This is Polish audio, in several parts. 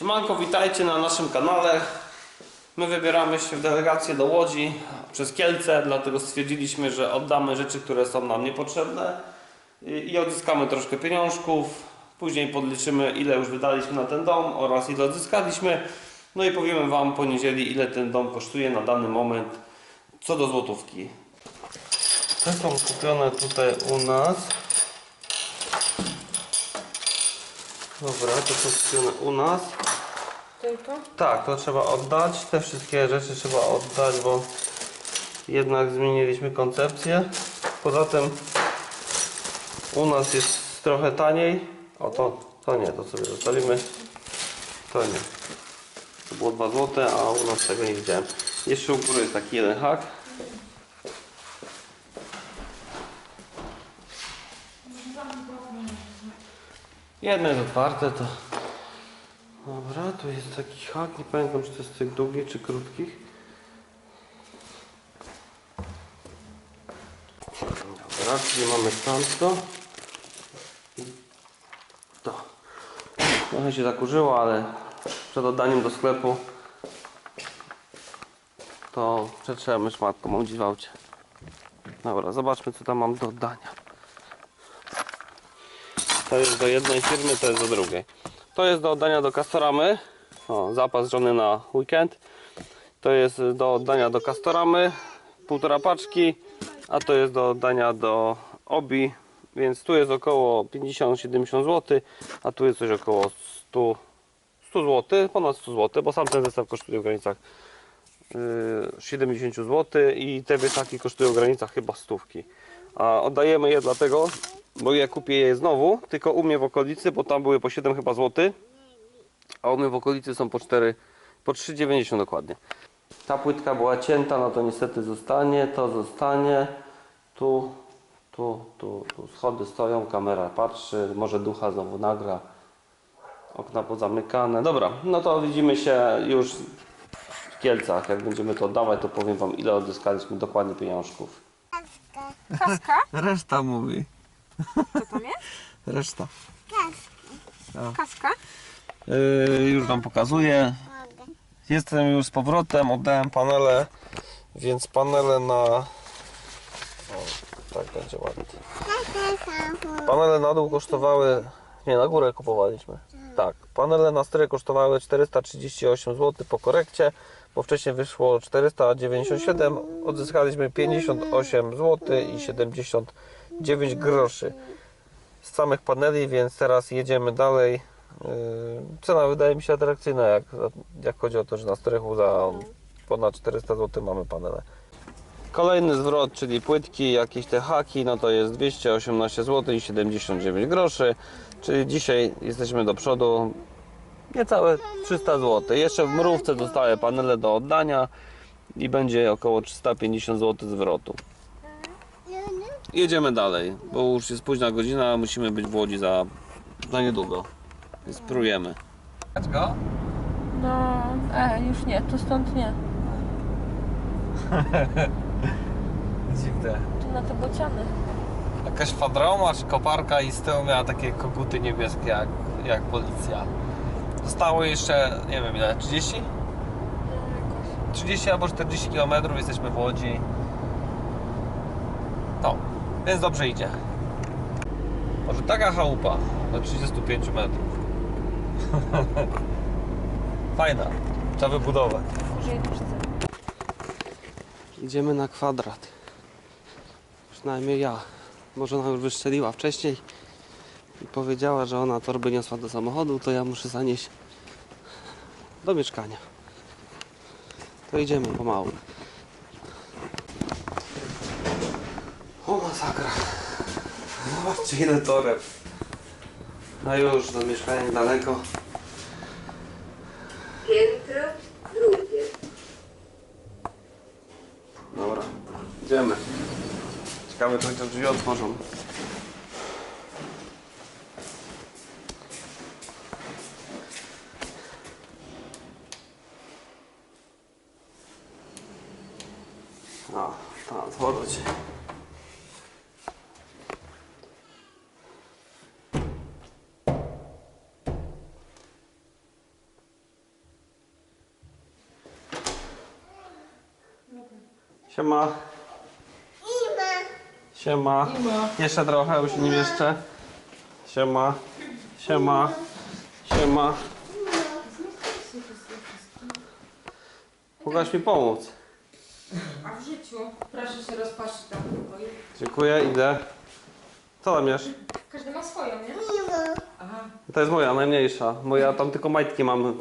Siemanko, witajcie na naszym kanale. My wybieramy się w delegację do Łodzi przez Kielce, dlatego stwierdziliśmy, że oddamy rzeczy, które są nam niepotrzebne i odzyskamy troszkę pieniążków. Później podliczymy, ile już wydaliśmy na ten dom oraz ile odzyskaliśmy. No i powiemy Wam po niedzieli, ile ten dom kosztuje na dany moment, co do złotówki. Te są kupione tutaj u nas. Dobra, to są kupione u nas. Tylko? Tak, to trzeba oddać. Te wszystkie rzeczy trzeba oddać, bo jednak zmieniliśmy koncepcję. Poza tym u nas jest trochę taniej. O to, to nie, to sobie zostawimy. To nie. To było 2 zł, a u nas tego nie widziałem. Jeszcze u góry jest taki jeden hak. Jedno jest otwarte, to Dobra, tu jest taki hak, nie pamiętam czy to jest tych długich czy krótkich. Dobra, czyli mamy tamto. To. Trochę się zakurzyło, ale przed oddaniem do sklepu to przetrzemy szmatką, mam dziś w aucie. Dobra, zobaczmy co tam mam do oddania. To jest do jednej firmy, to jest do drugiej. To jest do oddania do Castoramy. O, zapas żony na weekend. To jest do oddania do Castoramy. Półtora paczki. A to jest do oddania do Obi. Więc tu jest około 50-70 zł. A tu jest coś około 100, 100 zł. Ponad 100 zł, bo sam ten zestaw kosztuje w granicach yy, 70 zł. I te wieszaki kosztują w granicach chyba stówki. A oddajemy je dlatego, bo ja kupię je znowu, tylko u mnie w okolicy, bo tam były po 7 chyba złoty, a u mnie w okolicy są po 4, po 3,90 dokładnie. Ta płytka była cięta, no to niestety zostanie, to zostanie, tu, tu, tu, tu schody stoją, kamera patrzy, może ducha znowu nagra, okna pozamykane. Dobra, no to widzimy się już w Kielcach, jak będziemy to oddawać, to powiem Wam ile odzyskaliśmy dokładnie pieniążków. Kaska? Reszta mówi. Co tam jest? Reszta. Kaska? Yy, już Wam pokazuję. Jestem już z powrotem, oddałem panele, więc panele na... O, tak będzie ładnie. Panele na dół kosztowały... Nie, na górę kupowaliśmy. Tak, panele na stereo kosztowały 438 zł po korekcie, bo wcześniej wyszło 497, odzyskaliśmy 58 zł i 79 groszy z samych paneli, więc teraz jedziemy dalej. Yy, Cena wydaje mi się atrakcyjna, jak, jak chodzi o to, że na strychu za ponad 400 zł mamy panele. Kolejny zwrot, czyli płytki, jakieś te haki, no to jest 218 zł i 79 groszy, czyli dzisiaj jesteśmy do przodu niecałe 300 zł. Jeszcze w mrówce zostały panele do oddania i będzie około 350 zł zwrotu. Jedziemy dalej, bo już jest późna godzina, musimy być w Łodzi za, za niedługo. Więc spróbujemy. go? No, e, już nie, to stąd nie. Dziwne. Tu na te bociany. Jakaś fadroma czy koparka i z tyłu miała takie koguty niebieskie jak, jak policja. Zostało jeszcze, nie wiem ile, 30? 30 albo 40 km jesteśmy w Łodzi. Więc dobrze idzie. Może taka chałupa do 35 metrów. Fajna, trzeba wybudować. Idziemy na kwadrat. Przynajmniej ja. Może ona już wystrzeliła wcześniej i powiedziała, że ona torby niosła do samochodu, to ja muszę zanieść do mieszkania. To idziemy pomału. Masakra. Zobaczcie ile toreb. A już do mieszkania niedaleko. Piętro drugie. Dobra, idziemy. Ciekawe, czy chociaż drzwi otworzą. A, tam otworzyć. Siema. Siema. Jeszcze trochę, już nim jeszcze. Siema. Siema. Siema. Mogłaś mi pomóc. A w życiu proszę się rozpatrzyć tam pokoju. Dziękuję, idę. Co tam jesz? Każdy ma swoją, nie? Aha. To jest moja, najmniejsza. Moja tam tylko majtki mam. Y,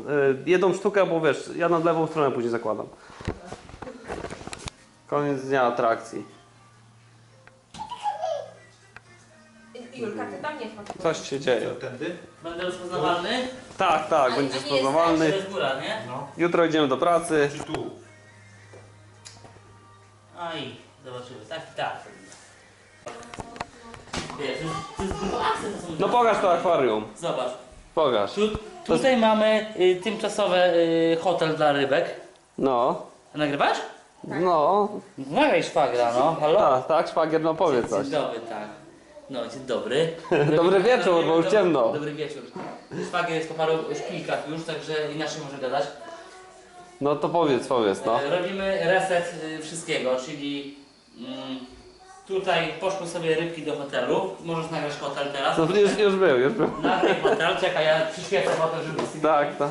jedną sztukę, bo wiesz, ja na lewą stronę później zakładam. Koniec dnia atrakcji. Julka, ty tam nie chodź. Coś się dzieje. Tędy? Będę rozpoznawalny? Tak, tak, A- będzie a nie To rozpoznawalny. jest góra, nie? Jutro idziemy do pracy. Czy tu? Aj, zobaczymy. Tak, tak. Wiesz, to jest, to jest grubo. A, to są No pokaż to akwarium. Zobacz. Pokaż. Tu, tutaj mamy y, tymczasowy y, hotel dla rybek. No. Nagrywasz? No. Nagraj szwagra, no. Halo? Tak, tak, szwagier, no powiedz coś. Dzień dobry, tak. No, dzień dobry. Dobry wieczór, bo już Dobry- ciemno. Dobry wieczór. Szwagier jest po paru szpilkach już, także inaczej może gadać. No to powiedz, powiedz, no. E, Robimy reset y, wszystkiego, czyli mm, tutaj poszły sobie rybki do hotelu. Możesz nagrać hotel teraz. No już, już był, już był. Nagraj hotel, czekaj, ja przyświecę hotel, żeby. Tak, tak.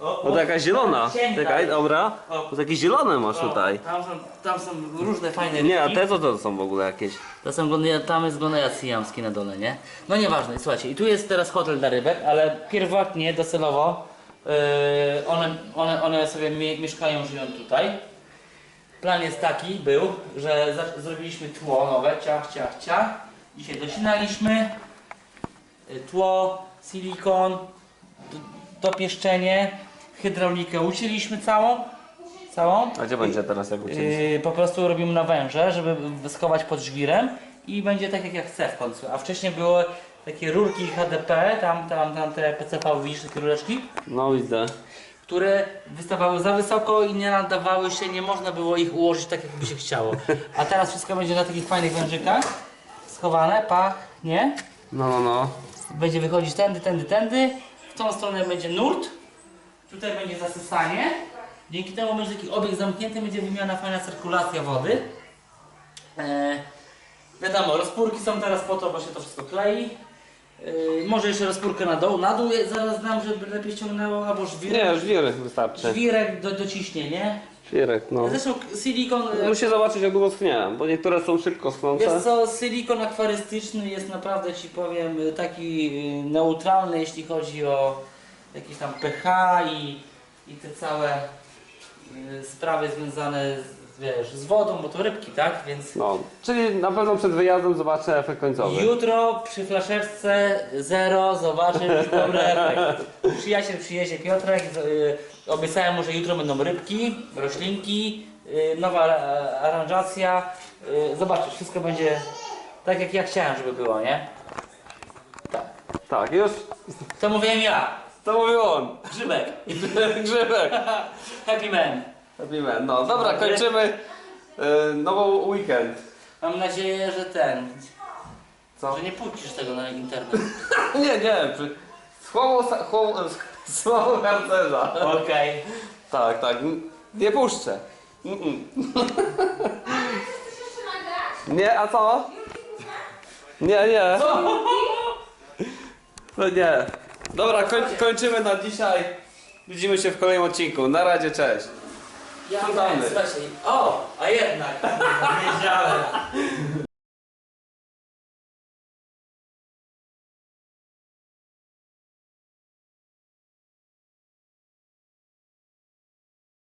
O, No to jakaś zielona. Czekaj, dobra. O. To jakieś zielone masz o, tutaj. Tam są, tam są różne fajne. Nie, a te co to są w ogóle jakieś? To są glony, tam jest syjamski na dole, nie? No nieważne, słuchajcie, i tu jest teraz hotel dla rybek, ale pierwotnie, docelowo, yy, one, one, one sobie mie mieszkają, żyją tutaj. Plan jest taki, był, że za- zrobiliśmy tło nowe, ciach, ciach, ciach. Dzisiaj docinaliśmy, y, tło, silikon, d- dopieszczenie, hydraulikę ucięliśmy całą, całą. A gdzie będzie teraz jak ucięliście? Yy, po prostu robimy na węże, żeby schować pod żwirem i będzie tak jak ja chcę w końcu. A wcześniej były takie rurki HDP, tam, tam, tam te PCV, widzisz takie rureczki, No widzę. które wystawały za wysoko i nie nadawały się, nie można było ich ułożyć tak jakby się chciało. A teraz wszystko będzie na takich fajnych wężykach, schowane, pach, nie? No, no, no. Będzie wychodzić tędy, tędy, tędy. W tą stronę będzie nurt. Tutaj będzie zasysanie. Dzięki temu będzie taki obieg zamknięty, będzie wymiana fajna cyrkulacja wody. E, wiadomo, rozpórki są teraz po to, bo się to wszystko klei. E, może jeszcze rozpórkę na dół. Na dół zaraz dam, żeby lepiej ściągnęło, albo żwirek. Nie, żwirek wystarczy. Żwirek do, do ciśnienia. Żwirek, no. Zresztą silikon. Muszę zobaczyć jak długo schnie, bo niektóre są szybko Wiesz schnące. co, silikon akwarystyczny jest naprawdę ci powiem taki y, neutralny jeśli chodzi o jakieś tam pH i, i te całe y, sprawy związane z, wiesz, z wodą, bo to rybki, tak? Więc No, czyli na pewno przed wyjazdem zobaczę efekt końcowy. jutro przy flaszeczce zero zobaczysz dobry efekt. Przyjaciel przyjedzie Piotrek, z- y, obiecałem mu, że jutro będą rybki, roślinki, y, nowa e, aranżacja. Y, zobaczysz, wszystko będzie tak jak ja chciałem, żeby było, nie? Tak. Tak, już. To mówiłem ja, Co mówił on? Grzybek. Grzybek. Happy man. Happy man. No dobra, kończymy y, nową weekend. Mam nadzieję, że ten, Co? że nie puścisz tego na internet. Nie, nie. Przy... Słowo, sa- słowo, słowo harcerza. Okej. Tak, tak. n- Nie puszczę. Mm-mm. Nie, a co? Nie, nie. No nie. Dobra, koń, kończymy na dzisiaj. Widzimy się w kolejnym odcinku. Na razie, cześć. Ja słuchajcie. O, a jednak. Wiedziałem.